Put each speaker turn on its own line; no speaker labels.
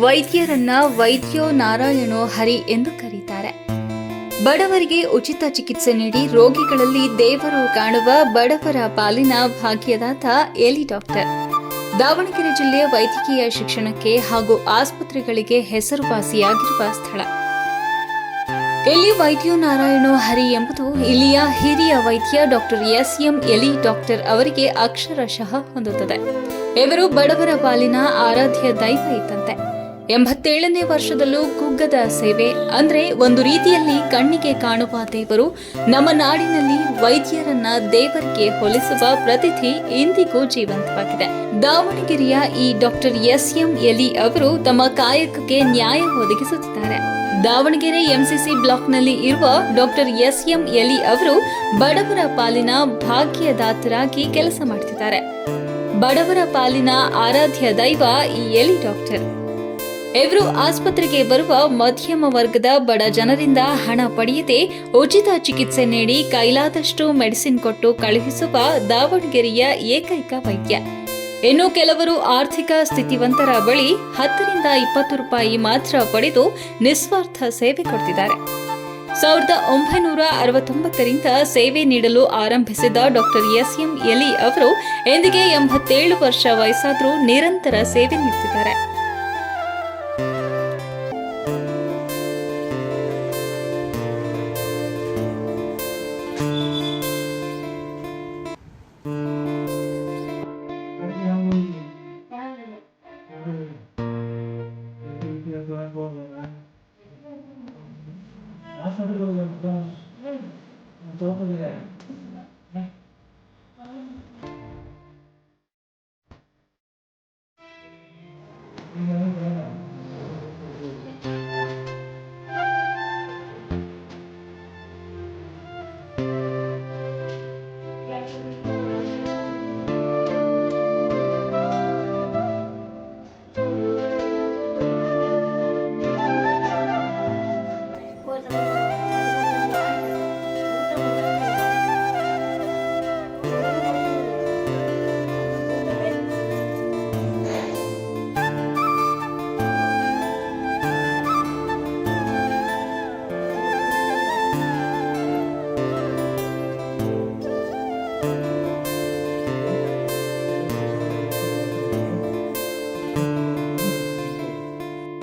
ವೈದ್ಯರನ್ನ ವೈದ್ಯೋ ನಾರಾಯಣೋ ಹರಿ ಎಂದು ಕರೀತಾರೆ. ಬಡವರಿಗೆ ಉಚಿತ ಚಿಕಿತ್ಸೆ ನೀಡಿ ರೋಗಿಗಳಲ್ಲಿ ದೇವರು ಕಾಣುವ ಬಡವರ ಪಾಲಿನ ಭಾಗ್ಯದಾತ ಎಲಿ ಡಾಕ್ಟರ್. ದಾವಣಗೆರೆ ಜಿಲ್ಲೆಯ ವೈದ್ಯಕೀಯ ಶಿಕ್ಷಣಕ್ಕೆ ಹಾಗೂ ಆಸ್ಪತ್ರೆಗಳಿಗೆ ಹೆಸರುವಾಸಿಯಾಗಿರುವ ಸ್ಥಳ. ಎಲ್ಲಿ ವೈದ್ಯೋ ನಾರಾಯಣೋ ಹರಿ ಎಂಬುದು ಇಲ್ಲಿಯ ಹಿರಿಯ ವೈದ್ಯ ಡಾಕ್ಟರ್ ಎಸ್ ಎಂ ಎಲಿ ಡಾಕ್ಟರ್ ಅವರಿಗೆ ಅಕ್ಷರಶಃ ಹೊಂದುತ್ತದೆ. ಇವರು ಬಡವರ ಪಾಲಿನ ಆರಾಧ್ಯ ದೈವ ಇದ್ದಂತೆ. ಎಂಬತ್ತೇಳನೇ ವರ್ಷದಲ್ಲೂ ಕುಗ್ಗದ ಸೇವೆ, ಅಂದ್ರೆ ಒಂದು ರೀತಿಯಲ್ಲಿ ಕಣ್ಣಿಗೆ ಕಾಣುವ ದೇವರು, ನಮ್ಮ ನಾಡಿನಲ್ಲಿ ವೈದ್ಯರನ್ನ ದೇವರಿಗೆ ಹೋಲಿಸುವ ಪ್ರತಿಥಿ ಇಂದಿಗೂ ಜೀವಂತವಾಗಿದೆ. ದಾವಣಗೆರೆಯ ಈ ಡಾಕ್ಟರ್ ಎಸ್ ಎಂ ಎಲಿ ಅವರು ತಮ್ಮ ಕಾಯಕಕ್ಕೆ ನ್ಯಾಯ ಒದಗಿಸುತ್ತಿದ್ದಾರೆ. ದಾವಣಗೆರೆ ಎಂಸಿಸಿ ಬ್ಲಾಕ್ನಲ್ಲಿ ಇರುವ ಡಾಕ್ಟರ್ ಎಸ್ ಎಂ ಎಲಿ ಅವರು ಬಡವರ ಪಾಲಿನ ಭಾಗ್ಯದಾತರಾಗಿ ಕೆಲಸ ಮಾಡುತ್ತಿದ್ದಾರೆ ಬಡವರ ಪಾಲಿನ ಆರಾಧ್ಯ ದೈವ ಈ ಎಲಿ ಡಾಕ್ಟರ್. ಇವರು ಆಸ್ಪತ್ರೆಗೆ ಬರುವ ಮಧ್ಯಮ ವರ್ಗದ ಬಡ ಜನರಿಂದ ಹಣ ಪಡೆಯದೆ ಉಚಿತ ಚಿಕಿತ್ಸೆ ನೀಡಿ ಕೈಲಾದಷ್ಟು ಮೆಡಿಸಿನ್ ಕೊಟ್ಟು ಕಳುಹಿಸುವ ದಾವಣಗೆರೆಯ ಏಕೈಕ ವೈದ್ಯ. ಇನ್ನು ಕೆಲವರು ಆರ್ಥಿಕ ಸ್ಥಿತಿವಂತರ ಬಳಿ ಹತ್ತರಿಂದ ಇಪ್ಪತ್ತು ರೂಪಾಯಿ ಮಾತ್ರ ಪಡೆದು ನಿಸ್ವಾರ್ಥ ಸೇವೆ ಕೊಡ್ತಿದ್ದಾರೆ. ಸಾವಿರದ ಒಂಬೈನೂರ ಅರವತ್ತೊಂಬತ್ತರಿಂದ ಸೇವೆ ನೀಡಲು ಆರಂಭಿಸಿದ ಡಾಕ್ಟರ್ ಎಸ್ ಎಂ ಎಲಿ ಅವರು ಎಂದಿಗೆ ಎಂಬತ್ತೇಳು ವರ್ಷ ವಯಸ್ಸಾದರೂ ನಿರಂತರ ಸೇವೆ ನೀಡುತ್ತಿದ್ದಾರೆ.
啊，这个我们不用，我们都不用。